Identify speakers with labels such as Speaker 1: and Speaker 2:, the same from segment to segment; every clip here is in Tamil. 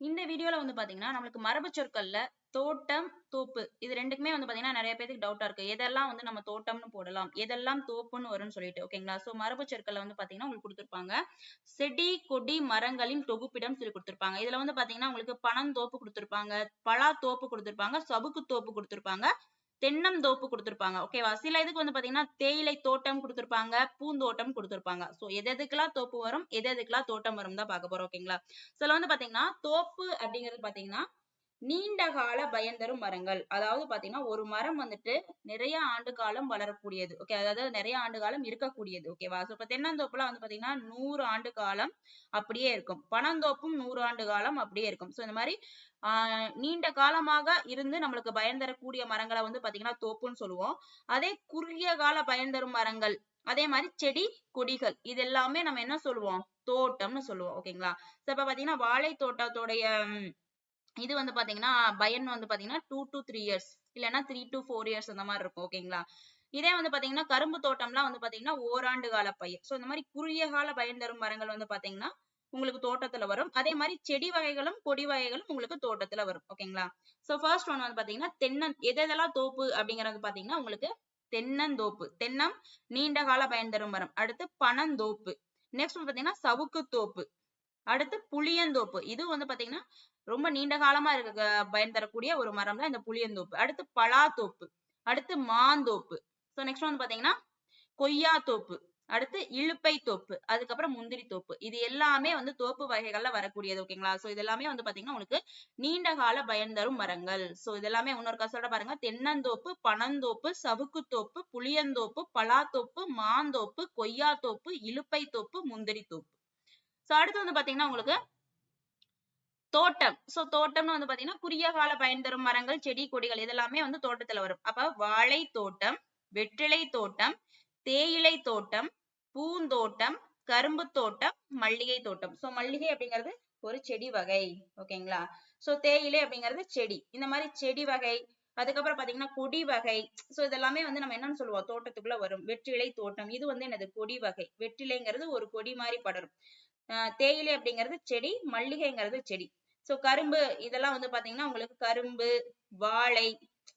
Speaker 1: இந்த வீடியோல வந்து பாத்தீங்கன்னா நம்மளுக்கு மரபு சொற்கள்ல தோட்டம் தோப்பு இது ரெண்டுக்குமே வந்து பாத்தீங்கன்னா நிறைய பேருக்கு டவுட்டா இருக்கு. எதெல்லாம் வந்து நம்ம தோட்டம்னு போடலாம்? எதெல்லாம் தோப்புன்னு வரும்னு சொல்லிட்டு. ஓகேங்களா சோ மரபு சொற்கள்ல வந்து பாத்தீங்கன்னா உங்களுக்கு கொடுத்துருப்பாங்க. செடி கொடி மரங்களின் தொகுப்பிடம் சொல்லி கொடுத்துருப்பாங்க. இதுல வந்து பாத்தீங்கன்னா உங்களுக்கு பணம் தோப்பு கொடுத்துருப்பாங்க பலா தோப்பு கொடுத்துருப்பாங்க சவுக்கு தோப்பு கொடுத்துருப்பாங்க. தென்னந்தோப்பு கொடுத்திருப்பாங்க. ஓகேவா சில இதுக்கு வந்து பாத்தீங்கன்னா தேயிலை தோட்டம் கொடுத்திருப்பாங்க பூந்தோட்டம் கொடுத்திருப்பாங்க. சோ எது எதுக்கெல்லாம் தோப்பு வரும் எது எதுக்கெல்லாம் தோட்டம் வரும் தான் பார்க்க போறோம் ஓகேங்களா சில வந்து பாத்தீங்கன்னா தோப்பு அப்படிங்கிறது பாத்தீங்கன்னா நீண்ட கால பயன்தரும் மரங்கள். அதாவது பாத்தீங்கன்னா ஒரு மரம் வந்துட்டு நிறைய ஆண்டு காலம் வளரக்கூடியது. ஓகே அதாவது நிறைய ஆண்டு காலம் இருக்கக்கூடியது. ஓகேவா சோ இப்ப தென்னந்தோப்புலாம் வந்து பாத்தீங்கன்னா நூறு ஆண்டு காலம் அப்படியே இருக்கும். பனந்தோப்பும் நூறு ஆண்டு காலம் அப்படியே இருக்கும். சோ இந்த மாதிரி ஆஹ் நீண்ட காலமாக இருந்து நம்மளுக்கு பயன் தரக்கூடிய மரங்களை வந்து பாத்தீங்கன்னா தோப்புன்னு சொல்லுவோம். அதே குறுகிய கால பயன் தரும் மரங்கள் அதே மாதிரி செடி கொடிகள் இது எல்லாமே நம்ம என்ன சொல்லுவோம்? தோட்டம்னு சொல்லுவோம். ஓகேங்களா சோ இப்ப பாத்தீங்கன்னா வாழை தோட்டத்தோடைய இது வந்து பாத்தீங்கன்னா பயன் வந்து பாத்தீங்கன்னா டூ டு த்ரீ இயர்ஸ் இல்லைன்னா த்ரீ டு ஃபோர் இயர்ஸ் அந்த மாதிரி இருக்கும் ஓகேங்களா இதே வந்து பாத்தீங்கன்னா கரும்பு தோட்டம்லாம் வந்து பாத்தீங்கன்னா ஓராண்டு கால பயிர். சோ இந்த மாதிரி குறுகிய கால பயன் தரும் மரங்கள் வந்து பாத்தீங்கன்னா உங்களுக்கு தோட்டத்துல வரும். அதே மாதிரி செடி வகைகளும் கொடி வகைகளும் உங்களுக்கு தோட்டத்துல வரும் ஓகேங்களா சோ ஃபர்ஸ்ட் ஒன் வந்து பாத்தீங்கன்னா தென்னன் எது எதெல்லாம் தோப்பு அப்படிங்கறது பாத்தீங்கன்னா உங்களுக்கு தென்னந்தோப்பு. தென்னம் நீண்ட கால பயன் தரும் மரம். அடுத்து பனந்தோப்பு. நெக்ஸ்ட் வந்து பாத்தீங்கன்னா சவுக்கு தோப்பு. அடுத்து புளியந்தோப்பு. இது வந்து பாத்தீங்கன்னா ரொம்ப நீண்ட காலமா இருக்க பயன் தரக்கூடிய ஒரு மரம் தான் இந்த புளியந்தோப்பு. அடுத்து பலாத்தோப்பு. அடுத்து மாந்தோப்பு. ஸோ நெக்ஸ்ட் வந்து பாத்தீங்கன்னா கொய்யா தோப்பு அடுத்து இலுப்பை தோப்பு அதுக்கப்புறம் முந்திரி தோப்பு இது எல்லாமே வந்து தோப்பு வகைகள்ல வரக்கூடியது ஓகேங்களா சோ இது எல்லாமே வந்து பாத்தீங்கன்னா உங்களுக்கு நீண்ட கால பயன் தரும் மரங்கள். சோ இது எல்லாமே இன்னொரு கசோட பாருங்க. தென்னந்தோப்பு பனந்தோப்பு சவுக்கு தோப்பு புளியந்தோப்பு பலாத்தோப்பு மாந்தோப்பு கொய்யா தோப்பு தோப்பு முந்திரி தோப்பு சோ அடுத்து வந்து பாத்தீங்கன்னா உங்களுக்கு தோட்டம். சோ தோட்டம்னு வந்து பாத்தீங்கன்னா குறுகிய கால பயன் தரும் மரங்கள் செடி கொடிகள் இதெல்லாமே வந்து தோட்டத்துல வரும். அப்ப வாழை தோட்டம் வெற்றிலை தோட்டம் தேயிலை தோட்டம் பூந்தோட்டம் கரும்பு தோட்டம் மல்லிகை தோட்டம். சோ மல்லிகை அப்படிங்கிறது ஒரு செடி வகை. ஓகேங்களா சோ தேயிலை அப்படிங்கிறது செடி. இந்த மாதிரி செடி வகை அதுக்கப்புறம் பாத்தீங்கன்னா கொடி வகை. சோ இதெல்லாமே வந்து நம்ம என்னன்னு சொல்லுவோம்? தோட்டத்துக்குள்ள வரும். வெற்றிலை தோட்டம். இது வந்து என்னது? கொடி வகை. வெற்றிலைங்கிறது ஒரு கொடி மாதிரி படரும். தேயிலை அப்படிங்கிறது செடி மல்லிகைங்கிறது செடி. சோ கரும்பு இதெல்லாம் வந்து பாத்தீங்கன்னா உங்களுக்கு கரும்பு வாழை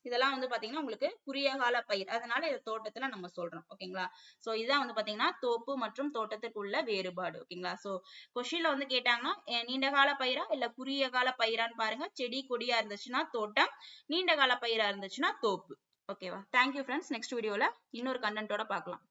Speaker 1: இதெல்லாம் வந்து பாத்தீங்கன்னா உங்களுக்கு குறுகிய கால பயிர். அதனால இதை தோட்டத்துல நம்ம சொல்றோம். ஓகேங்களா? சோ இதுதான் வந்து பாத்தீங்கன்னா தோப்பு மற்றும் தோட்டத்துக்குள்ள வேறுபாடு. ஓகேங்களா? சோ கொஸ்டின்ல வந்து கேட்டாங்கன்னா நீண்ட கால பயிரா இல்ல குறுகிய கால பயிரான்னு பாருங்க. செடி கொடியா இருந்துச்சுன்னா தோட்டம் நீண்ட கால பயிரா இருந்துச்சுன்னா தோப்பு. ஓகேவா? தேங்க்யூ ஃப்ரெண்ட்ஸ் நெக்ஸ்ட் வீடியோல இன்னொரு கண்டென்ட்டோட பார்க்கலாம்